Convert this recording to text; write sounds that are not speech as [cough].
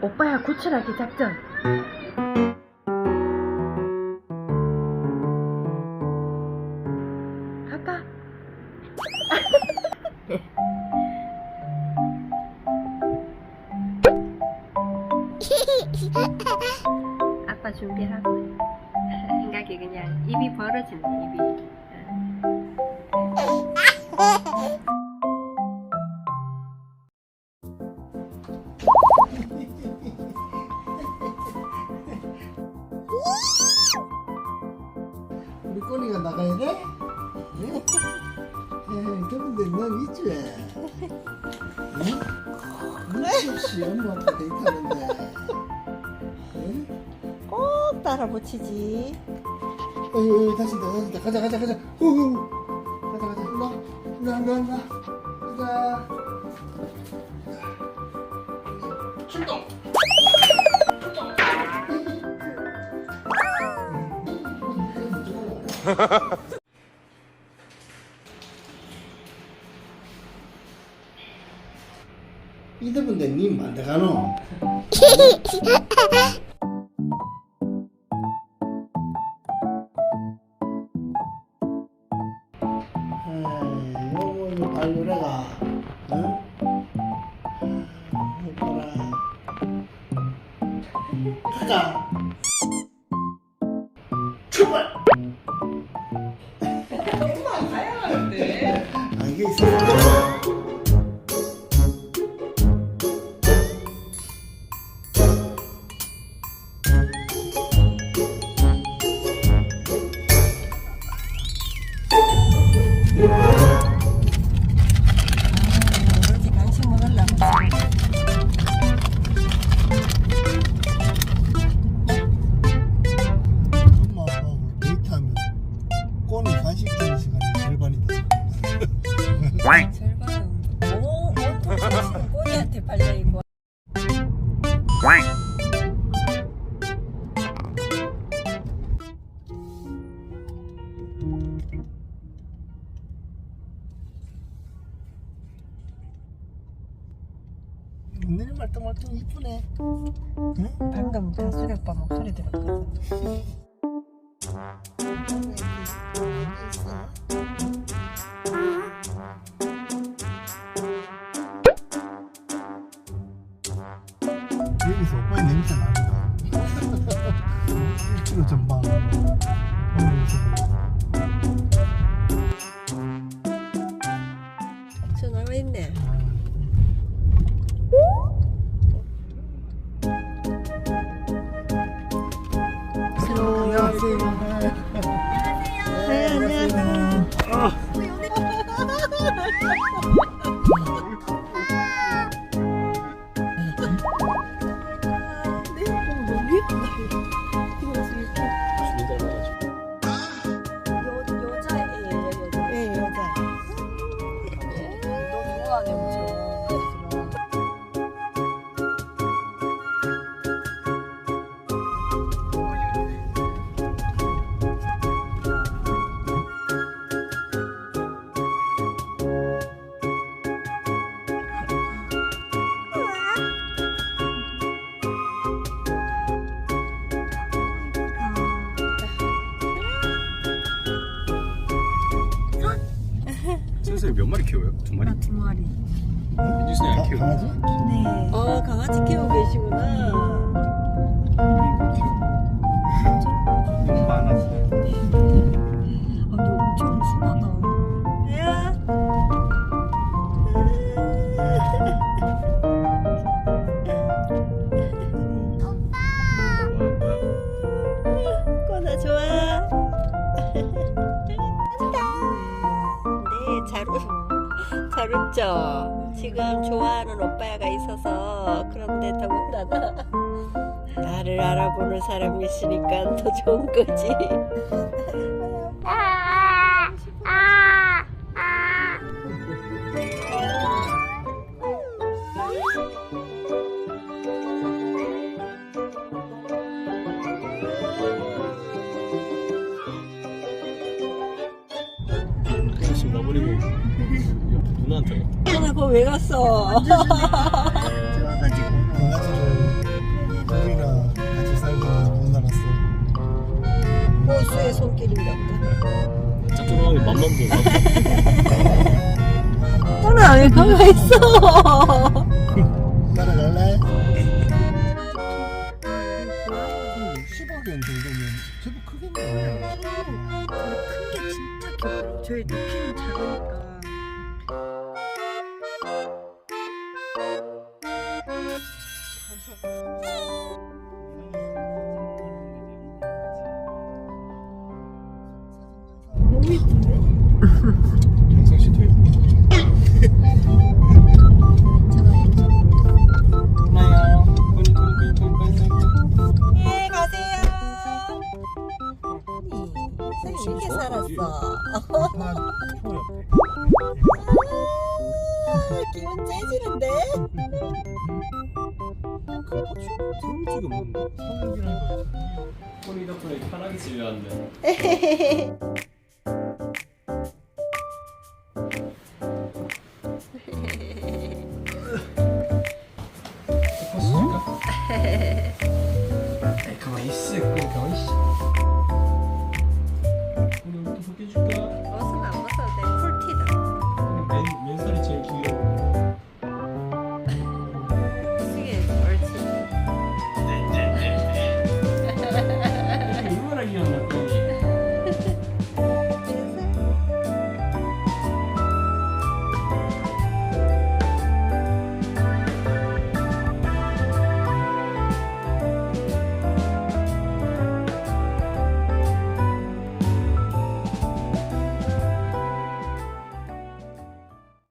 오빠야 고추라기 작전. 갈까? [laughs] 아빠 준비하고 [laughs] 생각이 그냥 입이 벌어지네 입이. 꼬리가 나가야 돼? 네? 에이, 그런데 넌 있지 왜? 응? 눈치 없이 엄마한테 데이트하는데 응? 꼭 따라 붙이지. 어이 어이 다친다 다친다 가자 가자 가자 후후 가자 가자 일로 와 일로 와 일로 와 일로 와 가자 출동 이더분데 님 만들가노? 발효래가 응? 이거라. 가자 아이 오늘 말똥말똥 이쁘네 응? 방금 다수리 오빠 목소리 들었거든. 여기서 오빠의 냄새 나니까 1kg 전방 전화 와 있네. 안 선생님 몇 마리 키워요? 두 마리? 두 마리. 민주선이 안 키워요? 강아지? 네. 어, 강아지 키우고 계시구나. 잘 웃죠. 지금 좋아하는 오빠가 있어서 그런데 더군다나 [laughs] 나를 알아보는 사람이 있으니까 더 좋은 거지. [laughs] 누나한테 아, 나 그거 왜 갔어? 손길인가 보다. 짭조름하게 맘만 보고 누나 왜 가만 있어? 따라갈래? 10억엔 정도면 제법 크겠네 큰게 진짜 기뻐요. 저희 높이는 작으니까. 너무 이쁜데? 영상 예, 가세요. 선생님 이렇게 살았어. 아, 기분 째지는데? 지금 없는데 손이 덕분에 편하게 집에 왔네 가만히 있어 가만히 있어